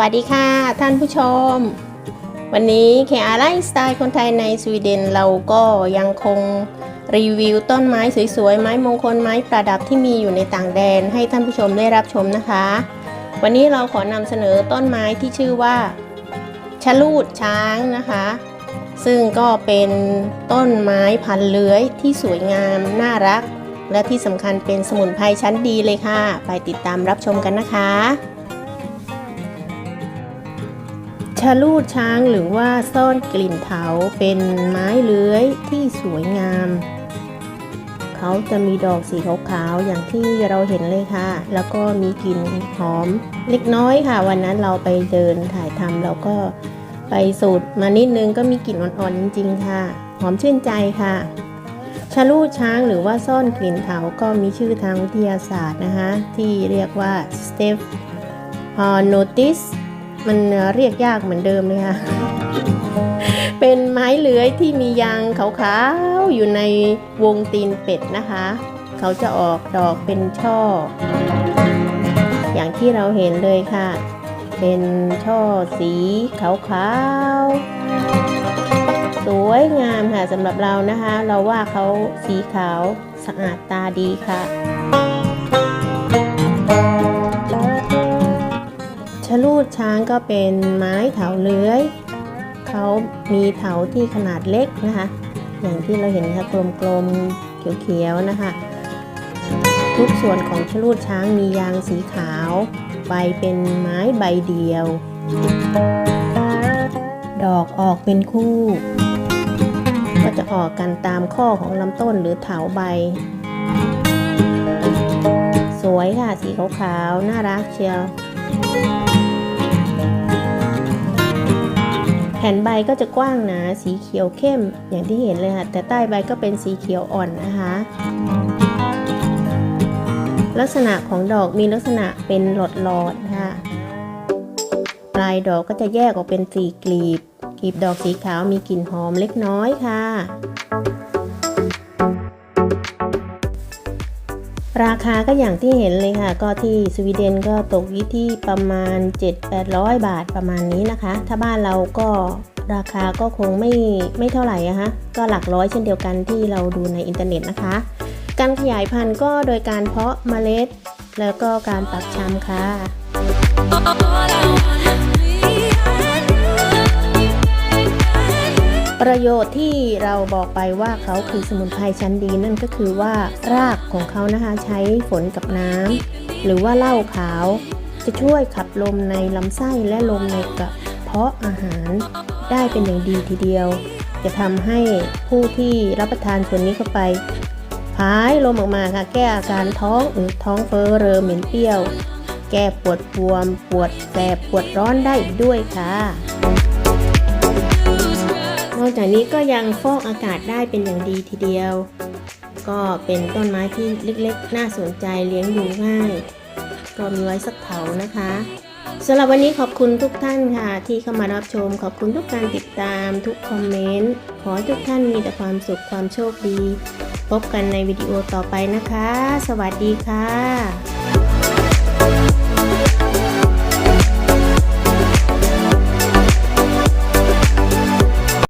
วัสดีค่ะ ท่านผู้ชม วันนี้เคอาไลฟ์สไตล์คนไทยในสวีเดนเราก็ยังคงรีวิวต้นไม้สวยๆ ไม้มงคลไม้ประดับที่มีอยู่ในต่างแดนให้ท่านผู้ชมได้รับชมนะคะ วันนี้เราขอนำเสนอต้นไม้ที่ชื่อว่าชะลูดช้างนะคะ ซึ่งก็เป็นต้นไม้พันเลื้อยที่สวยงามน่ารัก และที่สำคัญเป็นสมุนไพรชั้นดีเลยค่ะ ไปติดตามรับชมกันนะคะ ชะลูดช้างหรือว่าซ่อนกลิ่นเถาเป็นไม้เลื้อยที่สวยงาม เขาจะมีดอกสีขาวๆอย่างที่เราเห็นเลยค่ะ แล้วก็มีกลิ่นหอมเล็กน้อยค่ะ วันนั้นเราไปเดินถ่ายทำเราก็ไปสูดมานิดนึงก็มีกลิ่นอ่อนๆจริง ๆ ค่ะ หอมชื่นใจค่ะชะลูดช้างหรือว่าซ่อนกลิ่นเถาก็มีชื่อทางวิทยาศาสตร์นะคะ ที่เรียกว่า s t e p h o n o t i s มันเรียกยากเหมือนเดิมเลยค่ะ เป็นไม้เลื้อยที่มียางขาวๆอยู่ในวงตีนเป็ดนะคะ เขาจะออกดอกเป็นช่อ อย่างที่เราเห็นเลยค่ะ เป็นช่อสีขาวๆ สวยงามค่ะสำหรับเรานะคะ เราว่าเขาสีขาวสะอาดตาดีค่ะ ช้างก็เป็นไม้เถาเลื้อย เขามีเถาที่ขนาดเล็กนะคะ อย่างที่เราเห็นค่ะกลมๆเขียวๆนะคะ ทุกส่วนของชลูดช้างมียางสีขาว ใบเป็นไม้ใบเดียว ดอกออกเป็นคู่ ก็จะออกกันตามข้อของลำต้นหรือเถาใบ สวยค่ะสีขาวๆน่ารักเชียว ผ่นใบก็จะกว้างหนาสีเขียวเข้มอย่างที่เห็นเลยค่ะ แต่ใต้ใบก็เป็นสีเขียวอ่อนนะคะ ลักษณะของดอกมีลักษณะเป็นหลอดหลอดๆค่ะ ปลายดอกก็จะแยกออกเป็นสีกลีบ กลีบดอกสีขาวมีกลิ่นหอมเล็กน้อยค่ะ ราคาก็อย่างที่เห็นเลยค่ะ ก็ที่สวีเดนก็ตกอยู่ที่ประมาณ 7-800 บาทประมาณนี้นะคะ ถ้าบ้านเราก็ราคาก็คงไม่ไม่เท่าไหร่อะฮะก็หลักร้อยเช่นเดียวกันที่เราดูในอินเทอร์เน็ตนะคะ การขยายพันธุ์ก็โดยการเพาะเมล็ด แล้วก็การปักชำค่ะ ประโยชน์ที่เราบอกไปว่าเขาคือสมุนไพรชั้นดีนั่นก็คือว่ารากของเขานะคะใช้ฝนกับน้ำหรือว่าเหล้าขาว จะช่วยขับลมในลำไส้และลมในกระเพาะอาหาร ได้เป็นอย่างดีทีเดียว จะทำให้ผู้ที่รับประทานส่วนนี้เข้าไปพายลมออกมาค่ะแก้อาการท้องอืดท้องเฟ้อเรอเหม็นเปรี้ยว แก้ปวดบวม ปวดแสบปวดร้อนได้อีกด้วยค่ะ อกจากนี้ก็ยังฟอกอากาศได้เป็นอย่างดีทีเดียว ก็เป็นต้นไม้ที่เล็กๆ น่าสนใจเลี้ยงดูง่ายก็มีไว้สักเถานะคะสำหรับวันนี้ขอบคุณทุกท่านค่ะ ที่เข้ามารับชม ขอบคุณทุกการติดตามทุกคอมเมนต์ ขอให้ทุกท่านมีแต่ความสุขความโชคดี พบกันในวิดีโอต่อไปนะคะ สวัสดีค่ะ